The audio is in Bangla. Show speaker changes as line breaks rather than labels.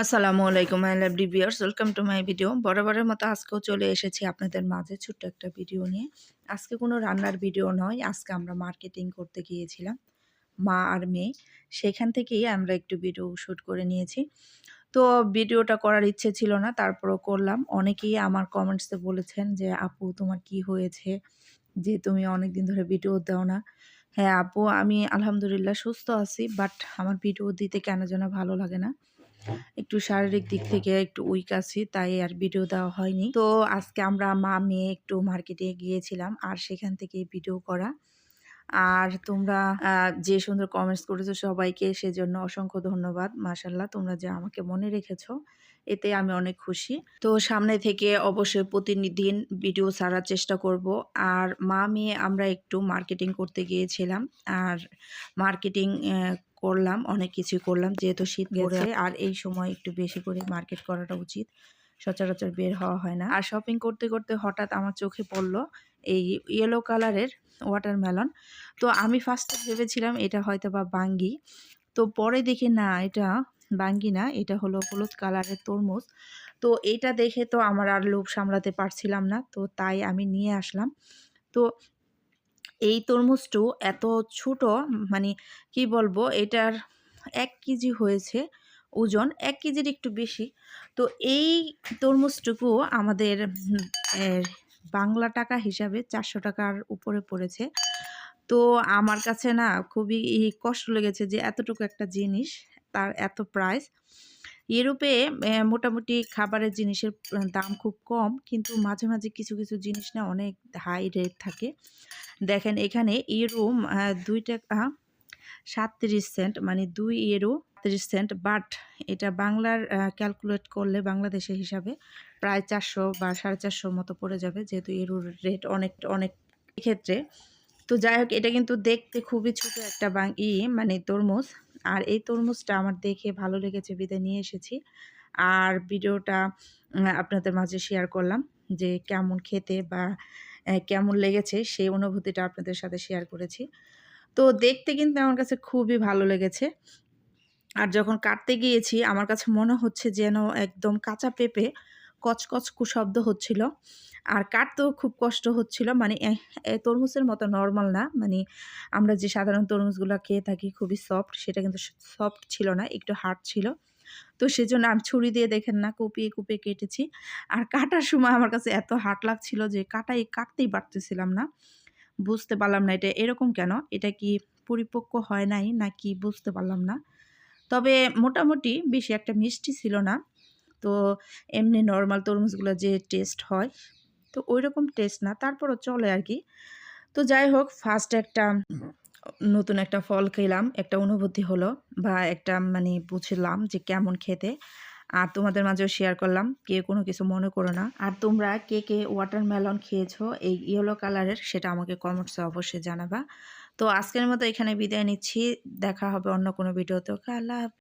আসসালামু আলাইকুম I love viewers welcome to my video বরাবরের মতো আজকেও চলে এসেছি আপনাদের মাঝে ছোট্ট একটা ভিডিও নিয়ে। আজকে কোনো রান্নার ভিডিও নয়, আজকে আমরা মার্কেটিং করতে গিয়েছিলাম, মা আর মেয়ে। সেখান থেকেই আমরা একটু ভিডিও শ্যুট করে নিয়েছি। তো ভিডিওটা করার ইচ্ছে ছিল না, তারপরও করলাম। অনেকেই আমার কমেন্টসে বলেছেন যে, আপু, তোমার কি হয়েছে? যে তুমি অনেক দিন ধরে ভিডিও দাও না। হ্যাঁ আপু, আমি আলহামদুলিল্লাহ সুস্থ আছি বাট আমার ভিডিও দিতে কেন যেন ভালো লাগে না। একটু শারীরিক দিক থেকে একটু উইক আছি, তাই আর ভিডিও দেওয়া হয়নি। তো আজকে আমরা মা, মেয়ে একটু মার্কেটে গিয়েছিলাম, আর সেখান থেকে ভিডিও করা। আর তোমরা যে সুন্দর কমেন্টস করেছ সবাইকে সেজন্য অসংখ্য ধন্যবাদ। মাশাল্লাহ তোমরা যে আমাকে মনে রেখেছো, এতে আমি অনেক খুশি। তো সামনে থেকে অবশ্যই প্রতিদিন ভিডিও ছাড়ার চেষ্টা করব। আর মা, মেয়ে, আমরা একটু মার্কেটিং করতে গিয়েছিলাম। আর মার্কেটিং করলাম অনেক কিছু করলাম। যেহেতু শীত গেছে। আর এই সময় একটু বেশি করে মার্কেট করাটা উচিত। সচরাচর বের হওয়া হয় না। আর শপিং করতে করতে হঠাৎ আমার চোখে পড়ল এই ইয়েলো কালারের ওয়াটারমেলন তো আমি ফার্স্টে ভেবেছিলাম এটা হয়তো বা বাঙ্গি। তো পরে দেখি না এটা বাঙ্গি না এটা হলো হলুদ কালারের তরমুজ। তো এটা দেখে তো আমার আর লোভ সামলাতে পারছিলাম না। তো তাই আমি নিয়ে আসলাম। তো এই তরমুজটু এত ছোট মানে কি বলব, এটার এক কেজি হয়েছে ওজন, এক কেজির একটু বেশি। তো এই তরমুজটুকু আমাদের বাংলা টাকা হিসাবে চারশো টাকার উপরে পড়েছে। তো আমার কাছে না খুবই কষ্ট লেগেছে যে এতটুকু একটা জিনিস, তার এত প্রাইস ইউরোপে মোটামুটি খাবারের জিনিসের দাম খুব কম। কিন্তু মাঝে মাঝে কিছু কিছু জিনিস না অনেক হাই রেট থাকে। দেখেন এখানে ইউরো দুই টাকা সাতত্রিশ সেন্ট মানে দুই ইউরো তিরিশ সেন্ট বাট এটা বাংলার ক্যালকুলেট করলে বাংলাদেশের হিসাবে প্রায় চারশো বা সাড়ে চারশোর মতো পড়ে যাবে, যেহেতু ইউরোর রেট অনেক অনেক ক্ষেত্রে। তো যাই হোক, এটা কিন্তু দেখতে খুবই ছোট একটা বাং, ই মানে তরমুজ। আর এই তরমুজটা আমার দেখে ভালো লেগেছে, বিদায় নিয়ে এসেছি। আর ভিডিওটা আপনাদের মাঝে শেয়ার করলাম যে কেমন খেতে বা কেমন লেগেছে সেই অনুভূতিটা আপনাদের সাথে শেয়ার করেছি। তো দেখতে কিন্তু আমার কাছে খুবই ভালো লেগেছে। আর যখন কাটতে গিয়েছি, আমার কাছে মনে হচ্ছে যেন একদম কাঁচা পেঁপে কচকচ কুশব্দ হচ্ছিল। আর কাটতেও খুব কষ্ট হচ্ছিল। মানে তরমুজের মতো নর্মাল না। মানে আমরা যে সাধারণ তরমুজগুলো খেয়ে থাকি খুবই সফট সেটা কিন্তু সফট ছিল না, একটু হার্ড ছিল। তো সেজন্য আমি ছুরি দিয়ে দেখেন না, কুপিয়ে কুপিয়ে কেটেছি। আর কাটার সময় আমার কাছে এত হাট লাগছিল যে কাটাই, কাটতেই পারতেছিলাম না। বুঝতে পারলাম না এটা এরকম কেন? এটা কি পরিপক্ক হয় নাই না কি বুঝতে পারলাম না। তবে মোটামুটি বেশি একটা মিষ্টি ছিল না। তো এমনি নর্মাল তরমুজগুলো যে টেস্ট হয় তো ওই রকম টেস্ট না, তারপরও চলে আর কি। তো যাই হোক ফার্স্ট একটা নতুন একটা ফল খেলাম, একটা অনুভূতি হলো বা একটা মানে বুঝলাম যে কেমন খেতে। আর তোমাদের মাঝেও শেয়ার করলাম কে কোনো কিছু মনে করো না। আর তোমরা কে কে ওয়াটারমেলন খেয়েছো, এই ইয়েলো কালারের সেটা আমাকে কমেন্টসে অবশ্যই জানাবা। তো আজকের মতো এখানে বিদায় নিচ্ছি, দেখা হবে অন্য কোনো ভিডিওতে ওকে, আল্লাহ